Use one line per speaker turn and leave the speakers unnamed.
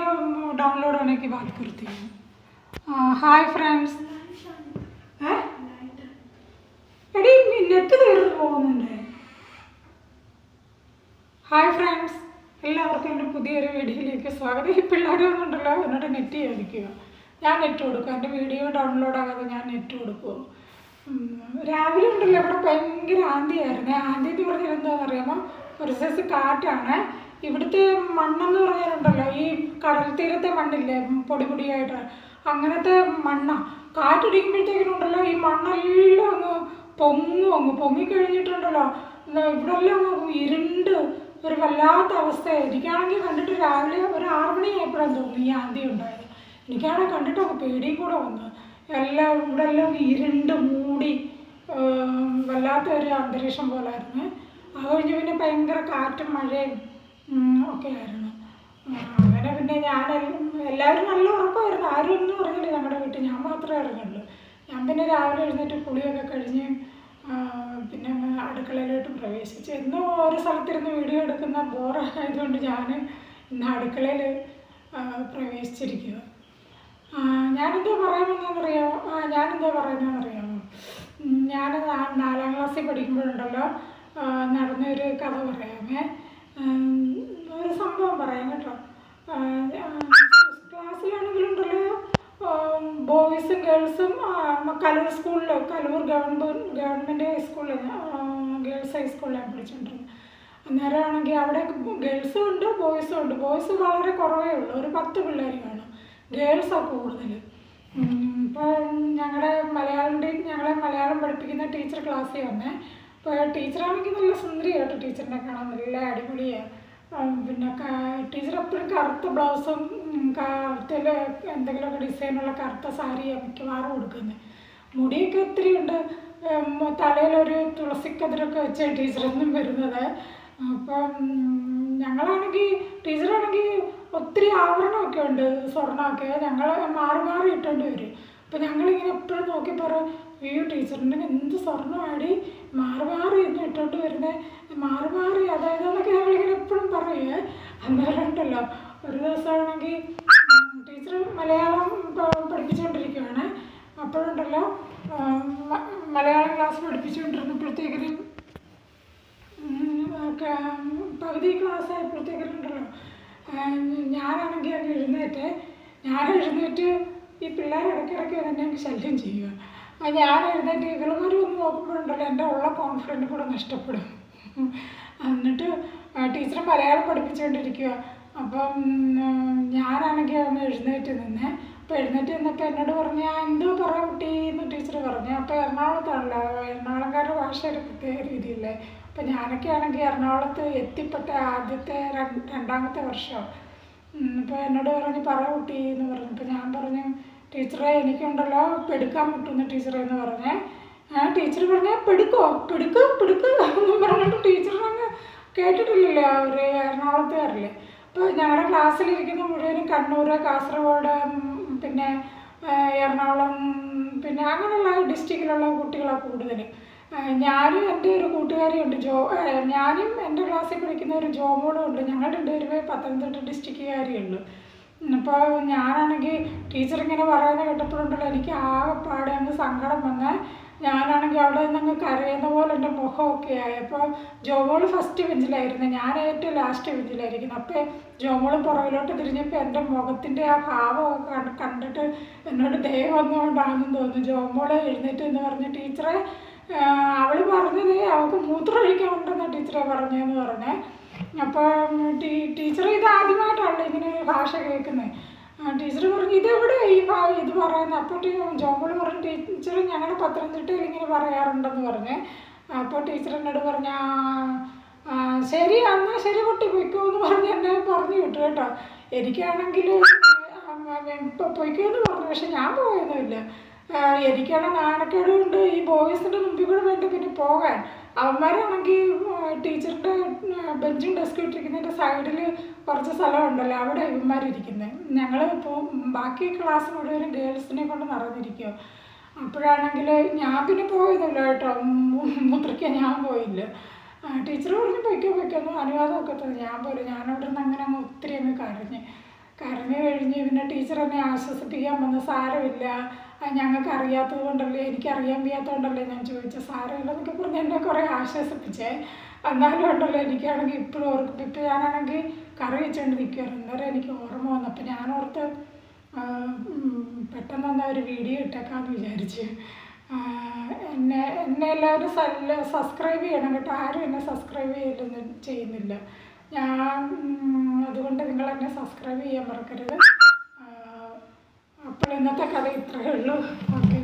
Video download होने की बात करती हूँ हाय ഫ്രണ്ട്സ് എടി നെറ്റ് തീർന്നു പോകുന്നുണ്ട് ഹായ് ഫ്രണ്ട്സ് എല്ലാവർക്കും എൻ്റെ പുതിയൊരു വീഡിയോയിലേക്ക് സ്വാഗതം ഈ പിള്ളേരൊന്നും ഉണ്ടല്ലോ എന്നോട് നെറ്റ് ചോദിക്കുക ഞാൻ നെറ്റ് കൊടുക്കും എൻ്റെ വീഡിയോ ഡൗൺലോഡ് ആകാതെ ഞാൻ നെറ്റ് കൊടുക്കും ഉം, രാവിലെ ഉണ്ടല്ലോ ഇവിടെ ഭയങ്കര ആന്തിയായിരുന്നേ ആന്തി എന്ന് പറഞ്ഞാൽ എന്താണെന്ന് അറിയാമോ ഒരു സൈസ് കാറ്റാണ് ഇവിടുത്തെ മണ്ണെന്ന് പറഞ്ഞാലുണ്ടല്ലോ ഈ കടൽ തീരത്തെ മണ്ണില്ലേ? പൊടി പൊടിയായിട്ട് അങ്ങനത്തെ മണ്ണാ. കാറ്റടിക്കുമ്പോഴത്തേക്കും ഉണ്ടല്ലോ ഈ മണ്ണെല്ലാം അങ്ങ് പൊങ്ങും അങ്ങ്. പൊങ്ങിക്കഴിഞ്ഞിട്ടുണ്ടല്ലോ. കഴിഞ്ഞിട്ടുണ്ടല്ലോ ഇവിടെ എല്ലാം അങ്ങ് ഇരുണ്ട് ഒരു വല്ലാത്ത അവസ്ഥയാണ് കണ്ടിട്ട് രാവിലെ ഒരു ആറ് മണിയായപ്പോഴാണ് തോന്നുന്നു ഈ ആന്തി ഉണ്ടായത്. എനിക്കാണെങ്കിൽ കണ്ടിട്ട് അങ്ങ് പേടിയും കൂടെ വന്നു. എല്ലാം ഇവിടെ എല്ലാം ഇരുണ്ട് മൂടി വല്ലാത്ത ഒരു അന്തരീക്ഷം പോലായിരുന്നു. അത് കഴിഞ്ഞ് പിന്നെ ഭയങ്കര കാറ്റും മഴയും ഒക്കെ ആയിരുന്നു. അങ്ങനെ പിന്നെ ഞാൻ എല്ലാവരും നല്ല ഉറക്കമായിരുന്നു. ആരും ഒന്നും അറിഞ്ഞില്ല ഞങ്ങളുടെ വീട്ടിൽ. ഞാൻ മാത്രമേ അറിഞ്ഞുള്ളൂ ഞാൻ പിന്നെ രാവിലെ എഴുന്നേറ്റ് കുളിയൊക്കെ കഴിഞ്ഞ് പിന്നെ അടുക്കളയിലോട്ട് പ്രവേശിച്ചു എന്നും ഓരോ സ്ഥലത്തിരുന്ന് വീഡിയോ എടുക്കുന്ന ബോറായതുകൊണ്ട് ഞാൻ ഇന്ന് അടുക്കളയിൽ പ്രവേശിച്ചിരിക്കുക ഞാനെന്തോ പറയാമെന്നറിയാമോ ആ ഞാനെന്തോ പറയുന്നതെന്നറിയാമോ? ഞാൻ നാലാം ക്ലാസ്സിൽ പഠിക്കുമ്പോഴുണ്ടല്ലോ നടന്നൊരു കഥ പറയാമേ. ഒരു സംഭവം പറയാം കേട്ടോ. ക്ലാസ്സിലാണെങ്കിലുണ്ടല്ലോ ബോയ്സും ഗേൾസും കലൂർ സ്കൂളിൽ കലൂർ ഗവൺമെന്റ് ഗവൺമെന്റ് ഹൈസ്കൂളിൽ ഗേൾസ് ഹൈസ്കൂളിലാണ് പഠിച്ചുകൊണ്ടിരുന്നത് അന്നേരമാണെങ്കിൽ അവിടെ ഗേൾസും ഉണ്ട് ബോയ്സും ഉണ്ട്. ബോയ്സ് വളരെ കുറവേ ഉള്ളൂ. ഒരു പത്ത് പിള്ളേർ കാണും. ഗേൾസാണ് കൂടുതൽ ഇപ്പോൾ ഞങ്ങളുടെ മലയാളം ഞങ്ങളെ മലയാളം പഠിപ്പിക്കുന്ന ടീച്ചർ ക്ലാസ്സിൽ വന്നേ. ഇപ്പോൾ ടീച്ചറാണെങ്കിൽ നല്ല സുന്ദരിയായിട്ട് ടീച്ചറിനെ കാണാൻ. നല്ല അടിപൊളിയാണ് പിന്നെ ടീച്ചർ എപ്പോഴും കറുത്ത ബ്ലൗസും കറുത്തിൽ എന്തെങ്കിലുമൊക്കെ ഡിസൈനുള്ള കറുത്ത സാരിയാണ് മിക്കവാറും കൊടുക്കുന്നത് മുടിയൊക്കെ ഒത്തിരി ഉണ്ട് തലയിലൊരു തുളസിക്കതിരൊക്കെ വെച്ച് ടീച്ചറൊന്നും വരുന്നത്. അപ്പം ഞങ്ങളാണെങ്കിൽ ടീച്ചറാണെങ്കിൽ ഒത്തിരി ആവരണമൊക്കെ ഉണ്ട് സ്വർണമൊക്കെ. ഞങ്ങൾ മാറി മാറി ഇട്ടുകൊണ്ട് വരും. അപ്പം ഞങ്ങളിങ്ങനെ എപ്പോഴും നോക്കി പറയും അയ്യോ ടീച്ചറിന്റെ എന്ത് സ്വർണമാടി? മാറി മാറി ഇന്ന് ഇട്ടോണ്ട് വരുന്നത് മാറി മാറി അതായത് എന്നൊക്കെ ഞങ്ങളിങ്ങനെ എപ്പോഴും പറയുമേ അന്നേരം ഉണ്ടല്ലോ ഒരു ദിവസമാണെങ്കിൽ ടീച്ചർ മലയാളം പഠിപ്പിച്ചുകൊണ്ടിരിക്കുകയാണ് അപ്പോഴുണ്ടല്ലോ മലയാളം ക്ലാസ് പഠിപ്പിച്ചുകൊണ്ടിരുന്നപ്പോഴത്തേക്കിനും ഉം, ക- പകുതി ക്ലാസ് ആയപ്പോഴത്തേക്കിനുണ്ടല്ലോ. ഞാനാണെങ്കിൽ അങ്ങ് എഴുന്നേറ്റ്. ഞാൻ എഴുന്നേറ്റ് ഈ പിള്ളേർ ഇടയ്ക്കിടയ്ക്ക് തന്നെ ശല്യം ചെയ്യുക. ഞാൻ എഴുന്നേറ്റ് ഇവളുമാർ വന്ന് നോക്കുമ്പോഴുണ്ടല്ലോ എന്റെ ഉള്ള കോൺഫിഡന്റ് കൂടെ നഷ്ടപ്പെടും. എന്നിട്ട് ടീച്ചർ മലയാളം പഠിപ്പിച്ചുകൊണ്ടിരിക്കുക അപ്പം ഞാനാണെങ്കിൽ ഒന്ന് എഴുന്നേറ്റ് നിന്നെ. അപ്പോൾ എഴുന്നേറ്റ് നിന്നപ്പോൾ എന്നോട് പറഞ്ഞു "ആ, എന്തോ പറ കുട്ടി എന്ന് ടീച്ചർ പറഞ്ഞു. അപ്പോൾ എറണാകുളത്താണല്ലോ എറണാകുളംകാരുടെ ഭാഷ ഒരു പ്രത്യേക രീതിയില്ലേ. അപ്പോൾ ഞാനൊക്കെ ആണെങ്കിൽ എറണാകുളത്ത് എത്തിപ്പെട്ട ആദ്യത്തെ രണ്ട് രണ്ടാമത്തെ വർഷം. അപ്പോൾ എന്നോട് പറഞ്ഞു പറ കുട്ടി എന്ന് പറഞ്ഞു. അപ്പോൾ ഞാൻ പറഞ്ഞു ടീച്ചറെ എനിക്കുണ്ടല്ലോ പെടുക്കാൻ മുട്ടുന്നു ടീച്ചറെ എന്ന് പറഞ്ഞേ. ആ ടീച്ചർ പറഞ്ഞേ പെടുക്കോ പെടുക്ക് പെടുക്ക് എന്നും പറഞ്ഞിട്ട് ടീച്ചറിനങ്ങ് കേട്ടിട്ടില്ലല്ലോ അവർ എറണാകുളത്തുകാരല്ലേ? അപ്പോൾ ഞങ്ങളുടെ ക്ലാസ്സിലിരിക്കുന്ന മുഴുവനും കണ്ണൂർ കാസർഗോഡ് പിന്നെ എറണാകുളം പിന്നെ അങ്ങനെയുള്ള ഡിസ്ട്രിക്റ്റിലുള്ള കുട്ടികളാണ് കൂടുതൽ ഞാനും എന്റെ ഒരു കൂട്ടുകാരിയുണ്ട് ജോ ഞാനും എന്റെ ക്ലാസ്സിൽ പഠിക്കുന്ന ഒരു ജോമോളും ഉണ്ട്. ഞങ്ങൾ രണ്ടുപേരുമേ പത്തനംതിട്ട ഡിസ്ട്രിക്റ്റുകാരേ ഉള്ളൂ അപ്പോൾ ഞാനാണെങ്കിൽ ടീച്ചർ ഇങ്ങനെ പറയുന്നത് കേട്ടപ്പോഴുണ്ടല്ലോ എനിക്ക് ആകെപ്പാടെ അങ്ങ് സങ്കടം വന്ന്. ഞാനാണെങ്കിൽ അവിടെ നിന്ന് അങ്ങ് കരയുന്ന പോലെ എന്റെ മുഖമൊക്കെ ആയി. അപ്പോൾ ജോമോൾ ഫസ്റ്റ് ബെഞ്ചിലായിരുന്നു. ഞാൻ ഏറ്റവും ലാസ്റ്റ് ബെഞ്ചിലായിരിക്കുന്നു അപ്പോൾ ജോമോൾ പുറകിലോട്ട് തിരിഞ്ഞപ്പോൾ എന്റെ മുഖത്തിന്റെ ആ ഭാവമൊക്കെ കണ്ട് കണ്ടിട്ട് എന്നോട് ദയം വന്നുകൊണ്ടാണെന്ന് തോന്നുന്നു. ജോമോൾ എഴുന്നേറ്റ് എന്ന് പറഞ്ഞ് ടീച്ചറെ അവൾ പറഞ്ഞത് അവൾക്ക് മൂത്രമൊഴിക്കാൻ ഉണ്ടെന്ന് ടീച്ചറെ പറഞ്ഞതെന്ന് പറഞ്ഞേ. അപ്പം ടീ ടീച്ചർ ഇത് ആദ്യമായിട്ടാണല്ലോ ഇങ്ങനെ ഒരു ഭാഷ കേൾക്കുന്നത് ടീച്ചർ പറഞ്ഞു ഇതെവിടെ ഈ ഇത് പറയുന്നത് അപ്പോൾ ജോമോൾ പറഞ്ഞു ടീച്ചർ ഞങ്ങൾ പത്തനംതിട്ടയിൽ ഇങ്ങനെ പറയാറുണ്ടെന്ന് പറഞ്ഞ്. അപ്പോൾ ടീച്ചർ എന്നോട് പറഞ്ഞ "ആ, ശരി എന്നാൽ ശരി കുട്ടി പൊയ്ക്കോ എന്ന് പറഞ്ഞ് എന്നെ പറഞ്ഞു വിട്ടു കേട്ടോ. എനിക്കാണെങ്കിൽ പൊയ്ക്കോ എന്ന് പറഞ്ഞു പക്ഷെ ഞാൻ പോയൊന്നുമില്ല എനിക്കാണ് നാണക്കേടുകൊണ്ട് ഈ ബോയ്സിന്റെ മുമ്പിൽ കൂടെ വേണ്ട പിന്നെ പോകാൻ. അവന്മാരാണെങ്കിൽ ടീച്ചറിന്റെ ബെഞ്ചും ഡെസ്കും ഇട്ടിരിക്കുന്നതിന്റെ സൈഡിൽ കുറച്ച് സ്ഥലം ഉണ്ടല്ലോ അവിടെ ഇവന്മാരിരിക്കുന്നത് ഞങ്ങൾ ഇപ്പോൾ ബാക്കി ക്ലാസ് മുഴുവനും ഗേൾസിനെ കൊണ്ട് നിറഞ്ഞിരിക്കുക അപ്പോഴാണെങ്കിൽ ഞാൻ പിന്നെ പോയതല്ല കേട്ടോ. മുത്രയ്ക്ക് ഞാൻ പോയില്ല. ടീച്ചർ പറഞ്ഞു പൊയ്ക്കോ പൊയ്ക്കോ ഒന്നും അനുവാദമൊക്കെ തന്നെ ഞാൻ പോലും ഞാനവിടെ നിന്ന് അങ്ങനെ അങ്ങ് ഒത്തിരി അങ്ങ് കരഞ്ഞ് കരഞ്ഞു കഴിഞ്ഞ് പിന്നെ ടീച്ചർ എന്നെ ആശ്വസിപ്പിക്കാൻ വന്ന് സാരമില്ല. ഞങ്ങൾക്ക് അറിയാത്തത് കൊണ്ടല്ലേ എനിക്ക് അറിയാൻ വയ്യാത്തതുകൊണ്ടല്ലേ ഞാൻ ചോദിച്ച. സാരമില്ല എന്നൊക്കെ പറഞ്ഞ് എന്നെ കുറേ ആശ്വസിപ്പിച്ചേ. എന്നാലും ഉണ്ടല്ലോ എനിക്കാണെങ്കിൽ ഇപ്പോഴും ഓർക്കും. ഇപ്പം ഞാനാണെങ്കിൽ കറി വെച്ചുകൊണ്ട് നിൽക്കുമായിരുന്നു അന്നേരം എനിക്ക് ഓർമ്മ വന്നു. അപ്പം ഞാൻ ഓർത്ത് പെട്ടെന്ന് തന്നെ ഒരു വീഡിയോ ഇട്ടേക്കാമെന്ന് വിചാരിച്ച്. എന്നെ എന്നെ എല്ലാവരും സബ്സ്ക്രൈബ് ചെയ്യണം കേട്ടോ. ആരും എന്നെ സബ്സ്ക്രൈബ് ചെയ്യലൊന്നും ചെയ്യുന്നില്ല. ഞാൻ അതുകൊണ്ട് നിങ്ങൾ എന്നെ സബ്സ്ക്രൈബ് ചെയ്യാൻ മറക്കരുത്. ആ, അപ്പോൾ ഇന്നത്തെ കഥ ഇത്രയേ ഉള്ളൂ ഓക്കെ